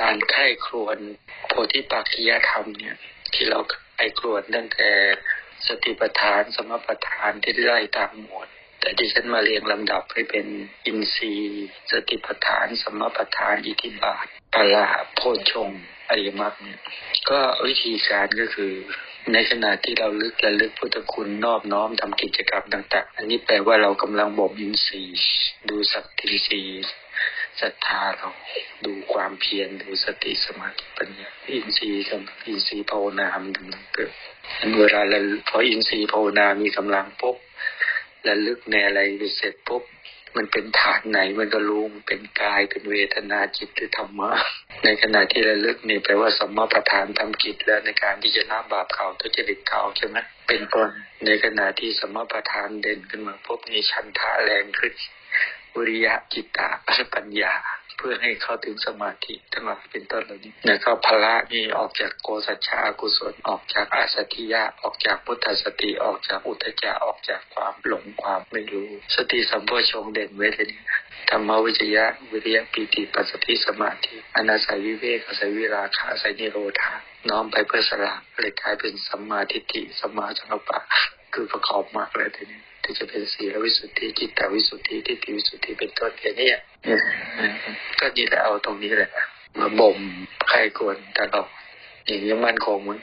การไข้ครวนโพธิปักขิยธรรมเนี่ย ที่เราไข้ครวนตั้งแต่สติปัฏฐานสมปัฏฐานที่ได้ตามหมวดแต่ที่ฉันมาเรียงลำดับให้เป็นอินทรีย์ สติปัฏฐาน สมปัฏฐาน อิทธิบาทปาราโพชฌงค์อริยมรรคเนี่ยก็วิธีการก็คือ ในขณะที่เราลึกและลึกพุทธคุณนอบน้อมทำกิจกรรมต่าง ๆ อันนี้แปลว่าเรากำลังบ่มอินทรีย์ ดูสัตทินทรีย์ ศรัทธาเราดูความเพียรดูสติสมาธิปัญญาอินทรีย์กับอินทรีย์ภาวนามันกำลังเกิดเวลาเราพออินทรีย์ภาวนามีกำลังปุ๊บระลึกในอะไรไปเสร็จปุ๊บมันเป็นฐานไหนมันก็รู้มันเป็นกายเป็นเวทนาจิตหรือธรรมะ ในขณะที่ระลึกนี่แปลว่าสมมาประธานทำกิจแล้วในการที่จะละบาปเขาทุจริตเขาใช่ไหมเป็นต้นในขณะที่สมมาประธานเด่นขึ้นมาปุ๊บนี่ชันทะแรงขึ้น วิริยะจิตตะปัญญา เพื่อให้เข้าถึงสมาธิทั้งหลายเป็นต้นเหล่านี้แล้วก็พละนี่ออกจากโกสัจฉากุศลออกจากอาสติยะออกจากพุทธสติออกจากอุทจจะออกจากความหลงความไม่รู้ สติสัมโพชงเด่นไว้เลยนี่ธรรมวิจยะวิริยะปีติปัสสติสมาธิอนาศัยวิเวกอาศัยวิราคะอาศัยนิโรธาน้อมไปเพื่อสละเลยกลายเป็นสัมมาทิฏฐิสัมมาสังกัปปะ คือประกอบมากเลยทีนี้ที่จะเป็นศีลวิสุทธิจิตตวิสุทธิทิฏฐิวิสุทธิเป็นต้นแค่เนี้ยก็นี่แหละเอาตรงนี้แหละมาบ่มใครควรตลอดอย่างนี้มั่นคงมั้ง